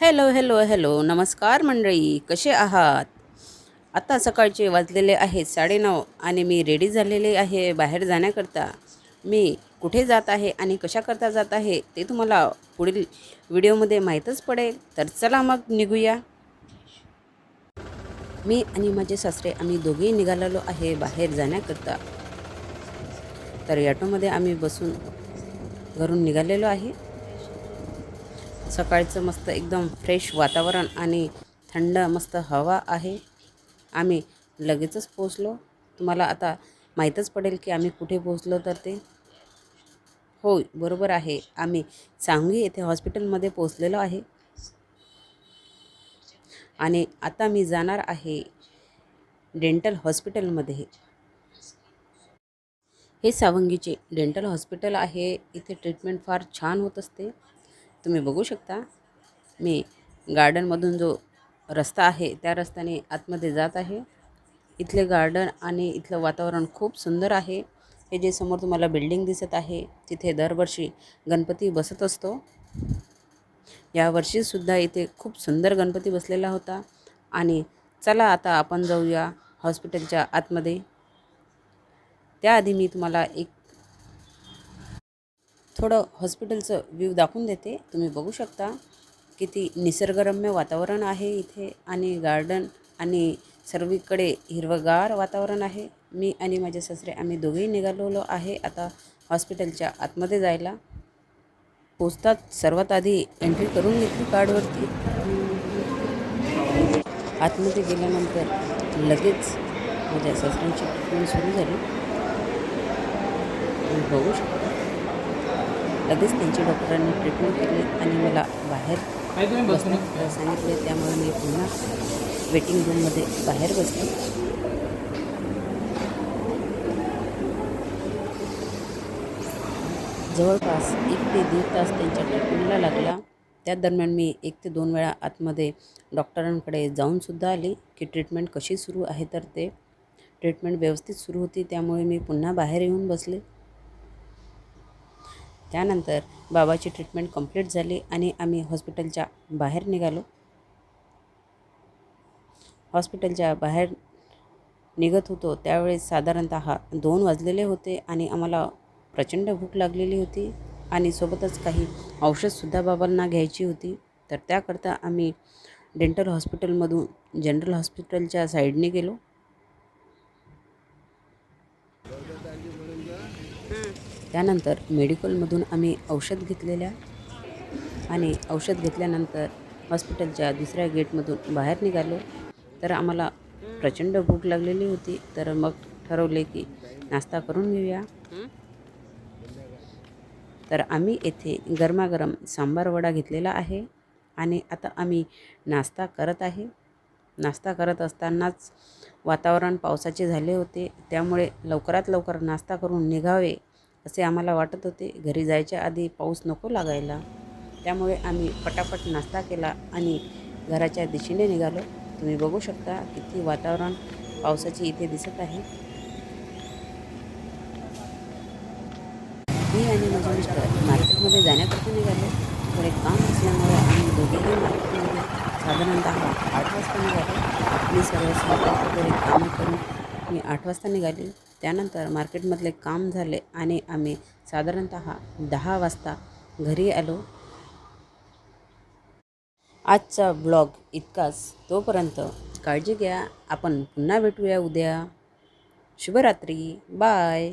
Hello hello hello. नमस्कार मंडळी. कसे आहात? आता सकाळचे वाजलेले आहेत साडेनऊ आणि मी रेडी झालेले आहे बाहेर जाण्याकरता. मी कुठे जात आहे आणि कशाकरता जात आहे ते तुम्हाला पुढील व्हिडिओमध्ये माहीतच पडेल. तर चला मग निघूया. मी आणि माझे सासरे आम्ही दोघेही निघालेलो आहे बाहेर जाण्याकरता. तर ॲटोमध्ये आम्ही बसून घरून निघालेलो आहे. सकाळचं मस्त एकदम फ्रेश वातावरण आणि थंड मस्त हवा आहे. आम्ही लगेचच पोचलो तुम्हाला आता माहीतच पडेल की आम्ही कुठे पोचलो तर ते. होय बरोबर आहे. आम्ही सांगली येथे हॉस्पिटलमध्ये पोचलेलो आहे. आणि आता मी जाणार आहे डेंटल हॉस्पिटलमध्ये. हे सावंगीचे डेंटल हॉस्पिटल आहे. इथे ट्रीटमेंट फार छान होत असते. तुम्ही बघू शकता. मी गार्डनमधून जो रस्ता आहे त्या रस्त्याने आतमध्ये जात आहे. इथले गार्डन आणि इथलं वातावरण खूप सुंदर आहे. हे जे समोर तुम्हाला बिल्डिंग दिसत आहे तिथे दरवर्षी गणपती बसत असतो. यावर्षीसुद्धा इथे खूप सुंदर गणपती बसलेला होता. आणि चला आता आपण जाऊया हॉस्पिटलच्या आतमध्ये. त्याआधी मी तुम्हाला एक थोडं हॉस्पिटलचं व्ह्यू दाखवून देते. तुम्ही बघू शकता किती निसर्गरम्य वातावरण आहे इथे आणि गार्डन आणि सर्वीकडे हिरवंगार वातावरण आहे. मी आणि माझे सासरे आम्ही दोघेही निघालेलो आहे आता हॉस्पिटलच्या आतमध्ये जायला. पोचतात सर्वात आधी एंट्री करून घेतली कार्डवरती. आतमध्ये गेल्यानंतर लगेच माझ्या सासऱ्यांची ट्रीटमेंट सुरू झाली. बघू शकता. लगेच त्यांची डॉक्टरांनी ट्रीटमेंट केली आणि मला बाहेर सांगितले. त्यामुळे मी पुन्हा वेटिंग रूममध्ये बाहेर बसले. जवळपास एक ते दीड तास त्यांच्या ट्रीटमेंटला लागला. त्या दरम्यान मी एक ते दोन वेळा आतमध्ये डॉक्टरांकडे जाऊनसुद्धा आली की ट्रीटमेंट कशी सुरू आहे तर ते. ट्रीटमेंट व्यवस्थित सुरू होती त्यामुळे मी पुन्हा बाहेर येऊन बसले. त्यानंतर बाबाची ट्रीटमेंट कंप्लीट झाली आणि आम्ही हॉस्पिटलच्या बाहेर निघालो. हॉस्पिटलच्या बाहेर निघत होतो त्यावेळेस साधारणत दोन वाजलेले होते आणि आम्हाला प्रचंड भूक लागलेली होती आणि सोबतच काही औषधसुद्धा बाबांना घ्यायची होती. तर त्याकरता आम्ही डेंटल हॉस्पिटलमधून जनरल हॉस्पिटलच्या साईडने गेलो. त्यानंतर मेडिकलमधून आम्ही औषध घेतलेल्या आणि औषध घेतल्यानंतर हॉस्पिटलच्या दुसऱ्या गेटमधून बाहेर निघालो. तर आम्हाला प्रचंड भूक लागलेली होती. तर मग ठरवले की नाश्ता करून घेऊया. तर आम्ही येथे गरमागरम सांबार वडा घेतलेला आहे आणि आता आम्ही नाश्ता करत आहे. नाश्ता करत असतानाच वातावरण पावसाचे झाले होते. त्यामुळे लवकरात लवकर नाश्ता करून निघावे असे आम्हाला वाटत होते. घरी जायच्या आधी पाऊस नको लागायला. त्यामुळे आम्ही पटापट नाश्ता केला आणि घराच्या दिशेने निघालो. तुम्ही बघू शकता किती वातावरण पावसाचे इथे दिसत आहे. मी आणि माझे मिस्टर मार्केटमध्ये जाण्याकरता निघालो. थोडे काम असल्यामुळे आम्ही दोघेही मार्केटमध्ये साधारणतः आठ वाजता मी सर्व स्वतः वगैरे कामं करून मी आठ वाजता निघाली. त्यानंतर मार्केटमधले काम झाले आणि आम्ही साधारणत दहा वाजता घरी आलो. आजचा ब्लॉग इतकाच. तोपर्यंत काळजी घ्या. आपण पुन्हा भेटूया उद्या. शुभरात्री. बाय.